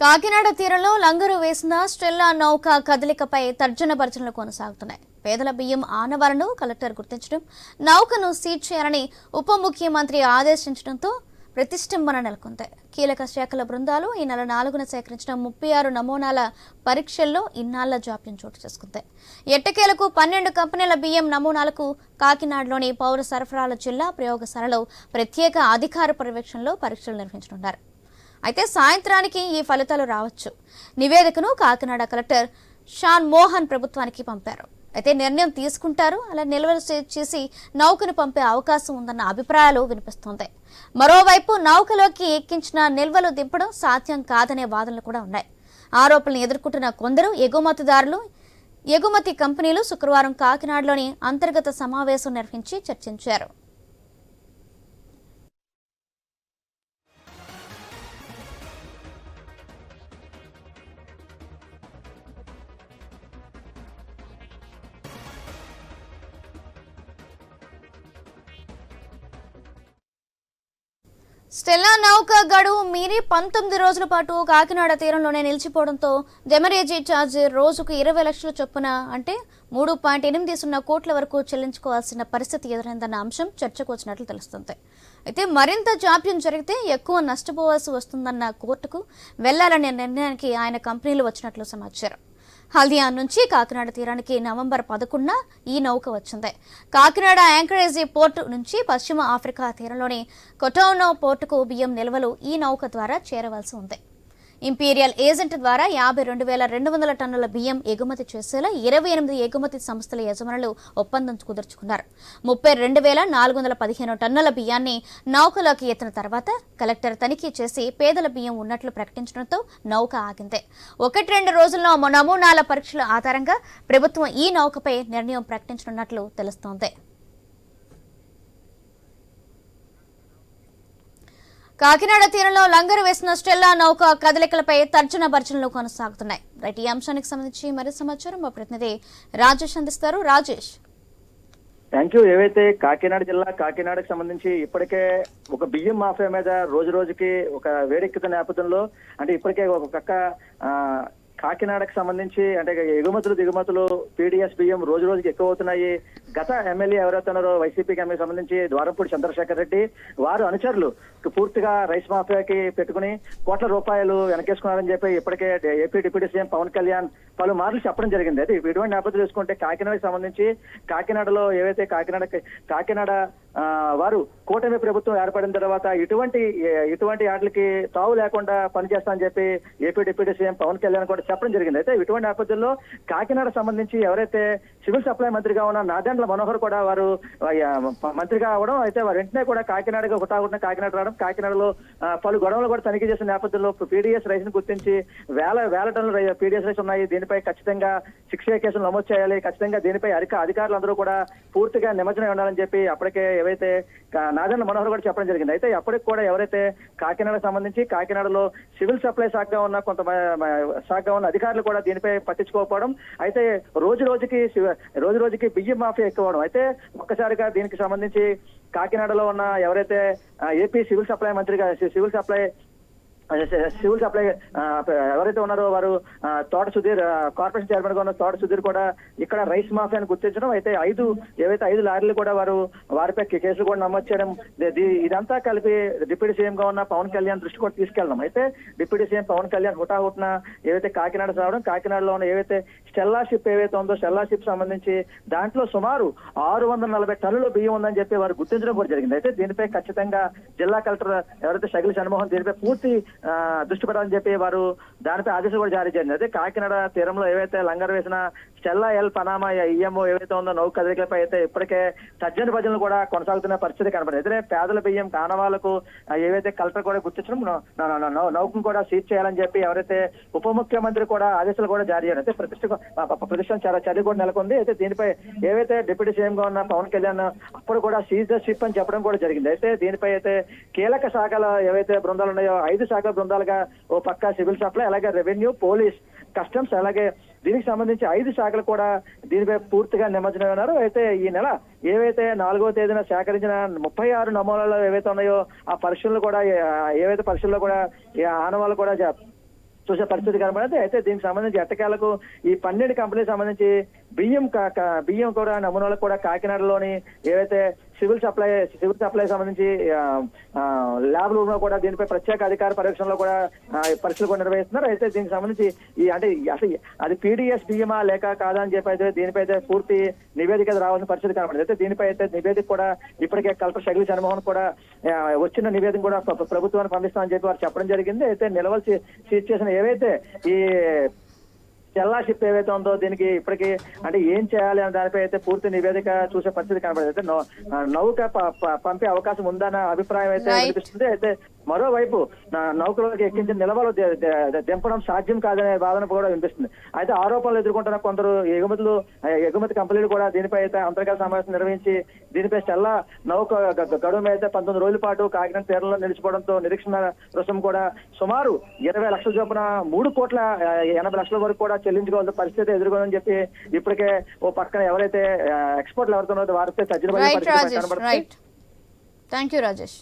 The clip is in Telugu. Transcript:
కాకినాడ తీరంలో లంగరు వేసిన స్టెల్లా నౌక కదలికపై తర్జన భర్జనలు కొనసాగుతున్నాయి. పేదల బియ్యం ఆనవాలను కలెక్టర్ గుర్తించడం నౌకను సీజ్ చేయాలని ఉప ముఖ్యమంత్రి ఆదేశించడంతో ప్రతిష్టంభన నెలకొంది. కీలక శాఖల బృందాలు ఈ నెల నాలుగున సేకరించిన ముప్పై ఆరు నమూనాల పరీక్షల్లో ఇన్నాళ్ళ జాప్యం చోటు చేసుకుంది. ఎట్టకేలకు పన్నెండు కంపెనీల బియ్యం నమూనాలకు కాకినాడలోని పౌర సరఫరాల జిల్లా ప్రయోగశాలలో ప్రత్యేక అధికార పర్యవేక్షణలో పరీక్షలు నిర్వహించనున్నారు. అయితే సాయంత్రానికి ఈ ఫలితాలు రావచ్చు. నివేదికను కాకినాడ కలెక్టర్ షాన్ మోహన్ ప్రభుత్వానికి పంపారు. అయితే నిర్ణయం తీసుకుంటారు. అలా నిల్వలు చేసి నౌకను పంపే అవకాశం ఉందన్న అభిప్రాయాలు వినిపిస్తోంది. మరోవైపు నౌకలోకి ఎక్కించిన నిల్వలు దింపడం సాధ్యం కాదనే వాదనలు కూడా ఉన్నాయి. ఆరోపణలు ఎదుర్కొంటున్న కొందరు ఎగుమతిదారులు ఎగుమతి కంపెనీలు శుక్రవారం కాకినాడలోని అంతర్గత సమావేశం నిర్వహించి చర్చించారు. స్టెల్లా నౌక గడువు మీరి పంతొమ్మిది రోజుల పాటు కాకినాడ తీరంలోనే నిలిచిపోవడంతో డెమరేజీ ఛార్జ్ రోజుకు ఇరవై లక్షల చొప్పున అంటే మూడు పాయింట్ ఎనిమిది సున్నా కోట్ల వరకు చెల్లించుకోవాల్సిన పరిస్థితి ఎదురైందన్న అంశం చర్చకు వచ్చినట్లు తెలుస్తుంది. అయితే మరింత జాప్యం జరిగితే ఎక్కువ నష్టపోవాల్సి వస్తుందన్న కోర్టుకు వెళ్ళాలనే నిర్ణయానికి ఆయన కంపెనీలు వచ్చినట్లు సమాచారం. హల్దియా నుంచి కాకినాడ తీరానికి నవంబర్ పదకొండున ఈ నౌక వచ్చింది. కాకినాడ యాంకరేజీ పోర్టు నుంచి పశ్చిమ ఆఫ్రికా తీరంలోని కొటౌనో పోర్టుకు బియ్యం నిల్వలు ఈ నౌక ద్వారా చేరవలసి ఉంది. ఇంపీరియల్ ఏజెంట్ ద్వారా యాభై రెండు వేల రెండు వందల టన్నుల బియ్యం ఎగుమతి చేసేలా ఇరవై ఎనిమిది ఎగుమతి సంస్థల యజమానులు ఒప్పందం కుదుర్చుకున్నారు. ముప్పై రెండు వేల నాలుగు వందల పదిహేను టన్నుల బియ్యాన్ని నౌకలోకి ఎత్తిన తర్వాత కలెక్టర్ తనిఖీ చేసి పేదల బియ్యం ఉన్నట్లు ప్రకటించడంతో నౌక ఆగింది. ఒకటి రెండు రోజుల్లో నమూనాల పరీక్షల ఆధారంగా ప్రభుత్వం ఈ నౌకపై నిర్ణయం ప్రకటించనున్నట్లు తెలుస్తోంది. కాకినాడ తీరంలో లంగరు వేసిన స్టెల్లా నౌక కదలికలపై తర్జన భర్జనలు కొనసాగుతున్నాయి. రైట్ ఈ అంశానికి సంబంధించి మరి సమాచారం మా ప్రతినిధి రాజేష్ అందిస్తారు. రాజేష్. థ్యాంక్ యూ ఏవైతే కాకినాడ జిల్లా కాకినాడకు సంబంధించి ఇప్పటికే ఒక బియ్యం మాఫియా మీద రోజు రోజుకి ఒక వేడెక్కుతున్న నేపథ్యంలో అంటే ఇప్పటికే ఒక పక్క కాకినాడకు సంబంధించి అంటే ఎగుమతులు దిగుమతులు పీడిఎస్ బియ్యం రోజు రోజుకి ఎక్కువ అవుతున్నాయి గత ఎమ్మెల్యే ఎవరైతే ఉన్నారో వైసీపీకి ఎమ్మెల్యే సంబంధించి ద్వారంపూడి చంద్రశేఖర్ రెడ్డి వారు అనుచరులు. పూర్తిగా రైస్ మాఫియాకి పెట్టుకుని కోట్ల రూపాయలు వెనకేసుకున్నారని చెప్పి ఇప్పటికే AP deputy CM Pawan Kalyan పలు మార్లు చెప్పడం జరిగింది. అది ఇటువంటి నేపథ్యం చూసుకుంటే కాకినాడకి సంబంధించి కాకినాడలో ఏవైతే కాకినాడ కాకినాడ వారు కూటమి ప్రభుత్వం ఏర్పడిన తర్వాత ఇటువంటి ఇటువంటి ఆటలకి తావు లేకుండా పనిచేస్తామని చెప్పి AP deputy CM Pawan Kalyan కూడా చెప్పడం జరిగింది. అయితే ఇటువంటి నేపథ్యంలో కాకినాడ సంబంధించి ఎవరైతే సివిల్ సప్లై మంత్రిగా ఉన్న నాదెండ్ల మనోహర్ కూడా వారు మంత్రిగా అవడం అయితే వారు వెంటనే కూడా కాకినాడగా హుటాహుటిన కాకినాడ రావడం. కాకినాడలో పలు గొడవలు కూడా తనిఖీ చేసిన నేపథ్యంలో పీడీఎస్ రైస్ని గుర్తించి వేల వేల టన్నుల పీడీఎస్ రైస్ ఉన్నాయి. దీనిపై ఖచ్చితంగా శిక్ష కేసులు నమోదు చేయాలి. ఖచ్చితంగా దీనిపై అధిక అధికారులందరూ కూడా పూర్తిగా నిమజ్జనం ఉండాలని చెప్పి అప్పటికే ఏవైతే కా- మనోహర్ కూడా చెప్పడం జరిగింది. అయితే అప్పటికి కూడా ఎవరైతే కాకినాడకు సంబంధించి కాకినాడలో సివిల్ సప్లై శాఖగా ఉన్న కొంత శాఖగా ఉన్న అధికారులు కూడా దీనిపై పట్టించుకోకపోవడం అయితే రోజు రోజుకి రోజు రోజుకి బియ్యం మాఫియా ఎక్కువ అయితే ఒక్కసారిగా దీనికి సంబంధించి కాకినాడలో ఉన్న ఎవరైతే ఏపీ సివిల్ సప్లై మంత్రిగా సివిల్ సప్లై సివిల్ సప్లై ఎవరైతే ఉన్నారో వారు తోట సుధీర్ కార్పొరేషన్ చైర్మన్గా ఉన్న తోట సుధీర్ కూడా ఇక్కడ రైస్ మాఫియాను గుర్తించడం అయితే ఐదు ఏవైతే ఐదు లారీలు కూడా వారు వారిపై కే- కేసులు కూడా నమోదు చేయడం ఇదంతా కలిపి డిప్యూటీ సీఎం గా ఉన్న పవన్ కళ్యాణ్ దృష్టి కూడా తీసుకెళ్ళడం అయితే డిప్యూటీ సీఎం పవన్ కళ్యాణ్ హుటాహుట్న ఏవైతే కాకినాడ రావడం కాకినాడలో ఉన్న ఏవైతే స్టెల్లా షిప్ ఏవైతే ఉందో స్టెల్లా షిప్ సంబంధించి దాంట్లో సుమారు ఆరు వందల నలభై టన్నుల బియ్యం ఉందని చెప్పి వారు గుర్తించడం కూడా జరిగింది. అయితే దీనిపై ఖచ్చితంగా జిల్లా కలెక్టర్ ఎవరైతే షగిల్ షణ్మోహన్ దీనిపై పూర్తి దృష్టి పెట్టాలని చెప్పి వారు దానిపై ఆదేశాలు కూడా జారీ చేయండి. అయితే కాకినాడ తీరంలో ఏవైతే లంగర్ వేసిన స్టెల్లా ఎల్ పనామా ఈఎంఓ ఏవైతే ఉందో నౌక కదలికలపై అయితే ఇప్పటికే సజ్జన భజనలు కూడా కొనసాగుతున్న పరిస్థితి కనబడింది అయితే పేదల బియ్యం కానవాళ్ళకు ఏవైతే కలెక్టర్ కూడా గుర్తించడం నౌ- నౌకను కూడా సీజ్ చేయాలని చెప్పి ఎవరైతే ఉప ముఖ్యమంత్రి కూడా ఆదేశాలు కూడా జారీ చేయడం. అయితే ప్రతిష్ట ప్రతిష్టం చాలా చర్య కూడా నెలకొంది. అయితే దీనిపై ఏవైతే డిప్యూటీ సీఎం గా ఉన్న పవన్ కళ్యాణ్ అప్పుడు కూడా సీజ్ ద షిప్ అని చెప్పడం కూడా జరిగింది. అయితే దీనిపై అయితే కీలక శాఖల ఏవైతే బృందాలు ఉన్నాయో ఐదు శాఖల బృందాలుగా ఓ పక్క సివిల్ సప్లై అలాగే రెవెన్యూ పోలీస్ కస్టమ్స్ అలాగే దీనికి సంబంధించి ఐదు శాఖలు కూడా దీనిపై పూర్తిగా నిమజ్జనం ఉన్నారు. అయితే ఈ నెల ఏవైతే నాలుగో తేదీన సేకరించిన ముప్పై ఆరు నమూనాలు ఏవైతే ఉన్నాయో ఆ పరీక్షలు కూడా ఏవైతే పరీక్షల్లో కూడా ఆనవాళ్ళు కూడా చూసే పరిస్థితి కనబడింది. అయితే దీనికి సంబంధించి ఎట్టకేలకు ఈ పన్నెండు కంపెనీకి సంబంధించి బియ్యం కా- బియ్యం కూడా నమూనాలు కూడా కాకినాడలోని ఏవైతే సివిల్ సప్లై సివిల్ సప్లై సంబంధించి ల్యాబ్ రూమ్లో కూడా దీనిపై ప్రత్యేక అధికార పరీక్షలో కూడా పరీక్షలు కూడా నిర్వహిస్తున్నారు. అయితే దీనికి సంబంధించి ఈ అంటే అసలు అది పీడిఎస్ బియ్యమా లేక కాదా అని చెప్పి అయితే దీనిపై అయితే పూర్తి నివేదిక రావాల్సిన పరిస్థితి కనబడింది అయితే దీనిపై అయితే నివేదిక కూడా ఇప్పటికే కలెక్టర్ శైలి చంద్రమోహన్ కూడా వచ్చిన నివేదిక కూడా ప్రభుత్వాన్ని పంపిస్తామని చెప్పి వారు చెప్పడం జరిగింది. అయితే నిలవలసి సీ- సీజ్ చేసిన ఏవైతే ఈ షిప్ ఏవైతే ఉందో దీనికి ఇప్పటికి అంటే ఏం చేయాలి అనే దానిపై అయితే పూర్తి నివేదిక చూసే పరిస్థితి కనబడదు అయితే నౌక పంపే అవకాశం ఉందన్న అభిప్రాయం అయితే. వినిపిస్తుంది అయితే మరోవైపు నౌకలోకి ఎక్కించిన నిలవలు దింపడం సాధ్యం కాదనే వాదన కూడా వినిపిస్తుంది. అయితే ఆరోపణలు ఎదుర్కొంటున్న కొందరు ఎగుమతులు ఎగుమతి కంపెనీలు కూడా దీనిపై అయితే అంతర్గత సమావేశం నిర్వహించి దీనిపై తెల్ల నౌక గడువు మీద పంతొమ్మిది రోజుల పాటు కాకినాడ తీరంలో నిలిచిపోవడంతో నిరీక్షణ రుసుం కూడా సుమారు ఇరవై లక్షల చొప్పున మూడు కోట్ల ఎనభై లక్షల వరకు కూడా చెల్లించుకోవాల్సిన పరిస్థితి ఎదుర్కొందని చెప్పి ఇప్పటికే ఓ పక్కన ఎవరైతే ఎక్స్పోర్ట్లు ఎవరితో వారితో Rajesh right thank you Rajesh